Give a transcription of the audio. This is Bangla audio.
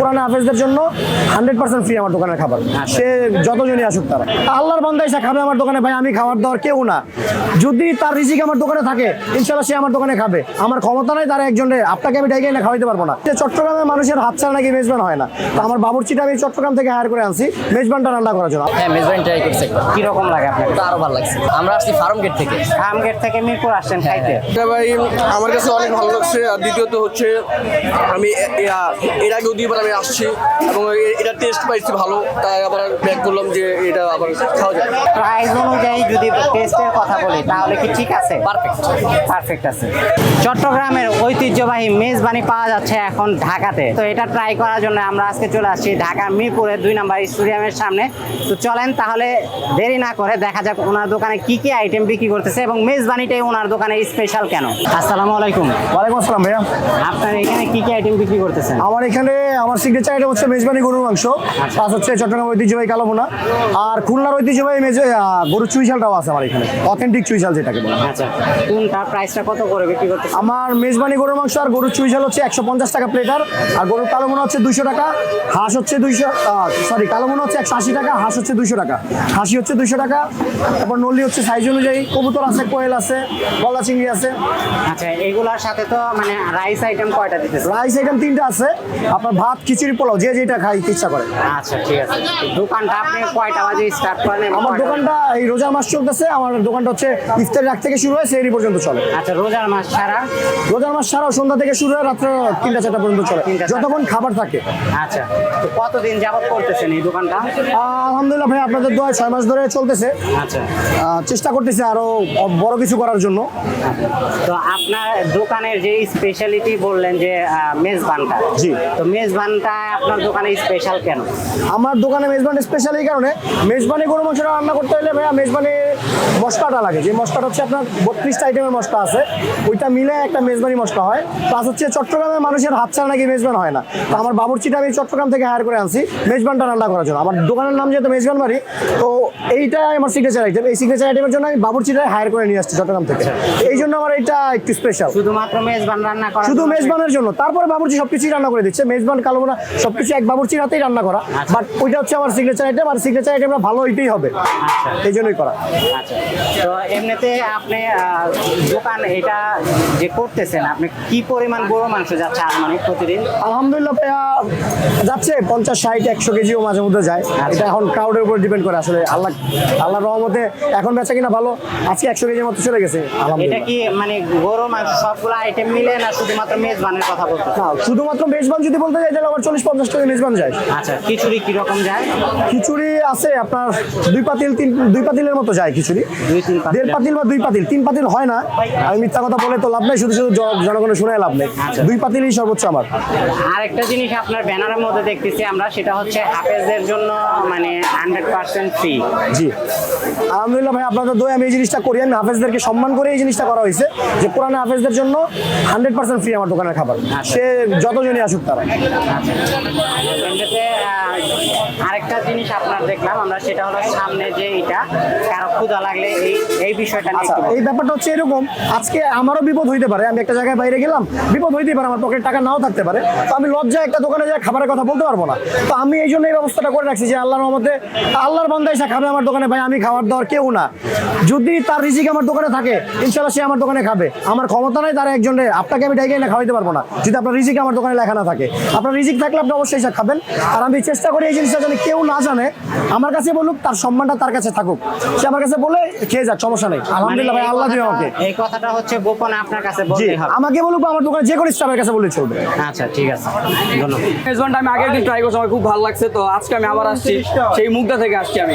কোরআন হাফেজদের জন্য হান্ড্রেড পার্সেন্ট ফ্রি আমার দোকানের খাবার। সে যতজনই আসুক তারা। আল্লাহর বান্দা এসে খাবে আমার দোকানে ভাই আমি খাবার দেওয়ার কেউ না। যদি তার রিজিক আমার দোকানে থাকে ইনশাল্লাহ সে আমার দোকানে খাবে। আমার ক্ষমতা নাই তারা একজনে আপনাকে আমি ডাইকে না খাওয়াইতে পারব না। চট্টগ্রামের মানুষের হাত ছাড়া নাকি মেজবান হয় না। তো আমার বাবুর্চিটা আমি চট্টগ্রাম থেকে হায়ার করে আনছি। মেজবানটা রান্না করার জন্য। হ্যাঁ মেজবাইন ট্রাই করছে। কীরকম লাগে আপনার? আরও ভালো লাগছে। আমরা আসছি ফার্ম গেট থেকে। ফার্ম গেট থেকে মিরপুর আসছেন খাইতে। এটা ভাই আমার কাছে অনেক ভালো লাগছে। আর দ্বিতীয়ত হচ্ছে আমি এর আগেও দুইবার আমি আসছি এবং এটা টেস্ট পাইছি ভালো তাই আবার ব্যাক করলাম যে এটা আবার খাওয়া যায় প্রাইস অনুযায়ী যদি টেস্টের কথা বলি তাহলে কি ঠিক আছে? পারফেক্ট পারফেক্ট আছে। চট্টগ্রামের ঐতিহ্যবাহী মেজবানি পাওয়া যাচ্ছে এখন ঢাকাতে। তো এটা ট্রাই করার জন্য আমরা আজকে চলে আসছি ঢাকা মিরপুরের দুই নম্বর স্টেডিয়ামের সামনে। তো চলেন তাহলে দেরি না করে দেখা যাক ওনার দোকানে কি কি আইটেম বিক্রি করতেছে এবং মেজবানিটাই ওনার দোকানে স্পেশাল কেন? আসসালামু আলাইকুম। ওয়ালাইকুম আসসালাম ভাইয়া। আপনার এখানে কি কি আইটেম বিক্রি করতেছেন? আমার এখানে আমার সিগনেচার আইটেম হচ্ছে মেজবানি গরুর মাংস। প্লাস হচ্ছে চট্টগ্রাম ঐতিহ্যবাহী কালোবোনা আর খুলনার ঐতিহ্যবাহী মেজ গরুর চুইশালটাও আছে আমার এখানে। অথেন্টিক চুইশাল যেটাকে বলে। আচ্ছা কোনটা প্রাইসটা কত করে বিক্রি করতেছেন? আমার মেজবানি গরুর মাংস আর গরুর চুইঝাল হচ্ছে একশো পঞ্চাশ টাকা প্লেটার আর। গরুর কালো মোনা হচ্ছে দুইশো টাকা। হাঁস হচ্ছে দুইশো সরি কালো মোনা হচ্ছে একশো আশি টাকা হাঁস হচ্ছে দুইশো টাকা। হাসি হচ্ছে দুইশো টাকা। তারপর নল্লি হচ্ছে সাইজ অনুযায়ী। কবুতর আছে কোয়েল আছে গলদা চিংড়ি আছে। আচ্ছা এগুলোর সাথে তো মানে রাইস আইটেম কয়টা দিতেছে রাইস আইটেম তিনটা আছে। আপনার ভাত খিচুড়ি পোলাও যে যেটা খাই ইচ্ছা করে। আচ্ছা ঠিক আছে। দোকানটা আপনি কয়টা বাজে স্টার্ট করেন আমার দোকানটা এই রোজার মাস চলতেছে আমার দোকানটা হচ্ছে ইফতারের রাত থেকে শুরু হয় সেই পর্যন্ত চলে। আচ্ছা রোজার মাস ছাড়া? রোজার মাস সারাও সন্ধ্যা থেকে শুরু হয় রাত্র তিনটা চারটা পর্যন্ত চলে। তিনটা, যতক্ষণ খাবার থাকে। আচ্ছা তো কতদিন যাবত করতেছেন এই দোকানটা? আলহামদুলিল্লাহ ভাই আপনাদের দোয়ায় ছয় মাস ধরে চলতেছে। আচ্ছা। চেষ্টা করতেছে আরও বড় কিছু করার জন্য। তো আপনার দোকানের যে স্পেশালিটি বললেন যে মেজবানটা জি। তো মেজবানটা আপনার দোকানে স্পেশাল কেন? আমার দোকানে মেজবানি স্পেশাল এই কারণে। মেজবানি গরু মাংসটা রান্না করতে হলে ভাইয়া মেজবানি মশলাটা লাগে। যে মশলাটা হচ্ছে আপনার বত্রিশটা আইটেমের মশলা আছে ওইটা মিলে একটা মেজবানি মশলা হয়। প্লাস হচ্ছে চট্টগ্রামের মানুষের হাত ছাড়া নাকি মেজবান হয় না। তো আমার বাবুর্চিটা আমি চট্টগ্রাম থেকে হায়ার করে আনছি মেজবানটা রান্না করার জন্য। আমার দোকানের নাম যেহেতু মেজবান বাড়ি তো এইটাই আমার সিগনেচার আইটেম এই সিগনেচার আইটেমের জন্য আমি বাবুর্চিটা হায়ার করে নিয়ে আসছি চট্টগ্রাম থেকে। এই জন্য আমার এটা একটু স্পেশাল শুধুমাত্র মেজবান রান্না করা শুধু মেজবানের জন্য। তারপরে বাবুর্চি সবকিছুই রান্না করে দিচ্ছে। মেজবান কালো বোনা সবকিছু এক বাবুর্চির হাতেই রান্না করা। আচ্ছা। বাট ওইটা হচ্ছে আমার সিগনেচার আইটেম আর সিগনেচার আইটেমটা ভালো হইতেই হবে। এই জন্যই করা। আচ্ছা। তো এমনিতে আপনি দোকান এটা যে করতেছেন আপনি কি পরিমাণ গরু মাংস যাচ্ছে আনুমানিক প্রতিদিন? আলহামদুলিল্লাহ যাচ্ছে পঞ্চাশ ষাট একশো কেজিও মাঝে মধ্যে যায়। এটা এখন ক্রাউডের উপর ডিপেন্ড করে আসলে। আল্লাহ আল্লাহর রহমতে এখন বেচা কিনা ভালো আজকে একশো কেজির মতো চলে গেছে এটা কি মানে গরু মাংস সবগুলো আইটেম মিলে না শুধুমাত্র মেজবানের কথা বলতে না শুধুমাত্র মেজবান যদি বলতে যাই তাহলে আমার চল্লিশ পঞ্চাশ টাকা মেজবান যায়। আচ্ছা খিচুড়ি কীরকম যায়? খিচুড়ি আছে আপনার দুই পাতিল তিন দুই পাতিলের মতো যায় খিচুড়ি। দেড় পাতিল বা দুই পাতিল তিন পাতিল হয় না। আমি মিথ্যা কথা বলে তো লাভ নেই শুধু শুধু জনগণের শুনে লাভ নেই। দুই পাতিলই সর্বোচ্চ আমার। আরেকটা জিনিস আপনার ব্যানারের মধ্যে দেখতেছি আমরা সেটা হচ্ছে হাফেজদের জন্য মানে হান্ড্রেড পার্সেন্ট ফ্রি জি। আলহামদুলিল্লাহ ভাই আপনাদের দই আমি এই জিনিসটা করি। আমি হাফেজদেরকে সম্মান করে এই জিনিসটা করা হয়েছে যে কোরআনে হাফেজদের জন্য হান্ড্রেড পার্সেন্ট ফ্রি আমার দোকানের খাবার। সে যতজনই আসুক তারা। ولا আপনার দেখলাম। আমরা সেটা হলো সামনে যে এটা কারও ক্ষুধা লাগলে এই এই বিষয়টা নিয়ে আচ্ছা এই ব্যাপারটা হচ্ছে এরকম আজকে আমারও বিপদ হইতে পারে আমি একটা জায়গায় বাইরে গেলাম বিপদ হইতে পারে আমার পকেটে টাকা নাও থাকতে পারে তো আমি লজ্জায় একটা দোকানে যায় খাবারের কথা বলতে পারব না। তো আমি এই জন্য এই ব্যবস্থাটা করে রাখছি যে আল্লাহর রহমতে আল্লাহর বান্দা এসে খাবে আমার দোকানে ভাই আমি খাবার দেওয়ার কেউ না। যদি তার রিজিক আমার দোকানে থাকে ইনশাল্লাহ সে আমার দোকানে খাবে। আমার ক্ষমতা নাই তারা একজনে আপনাকে আমি ডাইকে না খাওয়াইতে পারব না যদি আপনার রিজিক আমার দোকানে লেখা না থাকে। আপনার রিজিক থাকলে আপনি অবশ্যই খাবেন। আর আমি চেষ্টা করি এই জিনিসটা যেন কেউ না জানে আমার কাছে বলুক তার সম্মানটা তার কাছে থাকুক। সে আমার কাছে বলে খেয়ে যাক সমস্যা নেই। আলহামদুলিল্লাহ ভাই মানে আল্লাহ কথাটা- আমাকে। এই কথাটা হচ্ছে গোপনে আপনার কাছে বলতে হবে। আমাকে বলুক বা আমার দোকানে যে কোনো স্টাফের কাছে বললে চলবে। আচ্ছা ঠিক আছে। ধন্যবাদ। আমি আগে একদিন ট্রাই করছি আমার খুব ভালো লাগছে। তো আজকে আমি আবার আসছি। সেই মুখটা থেকে আসছি আমি।